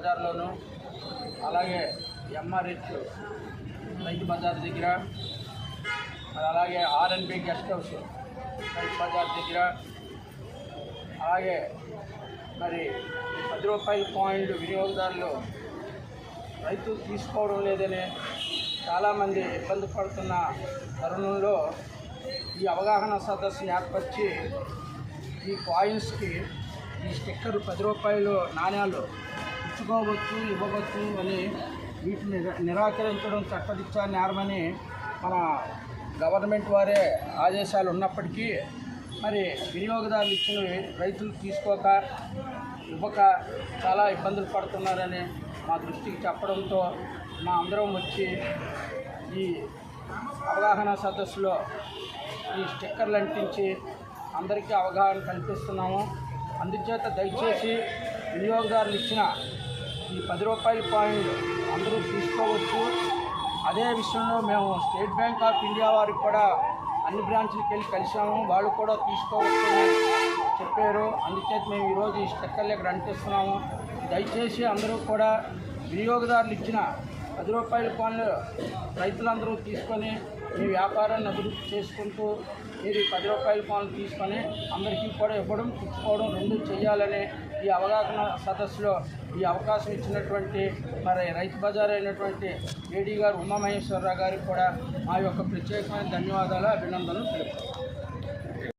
బజార్లోను అలాగే ఎంఆర్హెచ్ రైతు బజార్ దగ్గర అలాగే R&B guest house Rythu Bazar దగ్గర అలాగే మరి పది రూపాయల పాయింట్ వినియోగదారులు రైతు తీసుకోవడం లేదని చాలామంది ఇబ్బంది పడుతున్న తరుణంలో ఈ అవగాహన సదస్సుని ఏర్పరిచి ఈ కాయిన్స్కి ఈ స్టిక్కర్ పది రూపాయలు నాణ్యాలు ఇచ్చుకోవచ్చు ఇవ్వవచ్చు అని వీటిని నిరాకరించడం చట్టదిచ్చా నేరమని మన గవర్నమెంట్ వారే ఆదేశాలు ఉన్నప్పటికీ మరి వినియోగదారులు ఇచ్చినవి రైతులు తీసుకోక ఇవ్వక చాలా ఇబ్బందులు పడుతున్నారని మా దృష్టికి చెప్పడంతో మా అందరం వచ్చి ఈ అవగాహన సదస్సులో ఈ స్టిక్కర్లు అంటించి అందరికీ అవగాహన కల్పిస్తున్నాము. అందుచేత దయచేసి వినియోగదారులు ఇచ్చిన ఈ పది రూపాయల పాయింట్ అందరూ తీసుకోవచ్చు. అదే విషయంలో మేము స్టేట్ బ్యాంక్ ఆఫ్ ఇండియా వారికి కూడా అన్ని బ్రాంచ్లకు వెళ్ళి కలిసాము వాళ్ళు కూడా తీసుకోవచ్చు చెప్పారు. అందుచేత మేము ఈరోజు ఈ స్టెక్కర్ ఇక్కడ అంటిస్తున్నాము. దయచేసి అందరూ కూడా వినియోగదారులు ఇచ్చిన పది రూపాయల పనులు రైతులందరూ తీసుకొని మీ వ్యాపారాన్ని అభివృద్ధి చేసుకుంటూ మీరు ఈ పది రూపాయల పనులు తీసుకొని అందరికీ కూడా ఇవ్వడం పుచ్చుకోవడం రెండు చేయాలని ఈ అవగాహన సదస్సులో ఈ అవకాశం ఇచ్చినటువంటి మరి రైతు బజార్ అయినటువంటి ఏడీ గారు ఉమామహేశ్వరరావు గారికి కూడా మా యొక్క ప్రత్యేకమైన ధన్యవాదాలు అభినందనలు తెలుపుతాం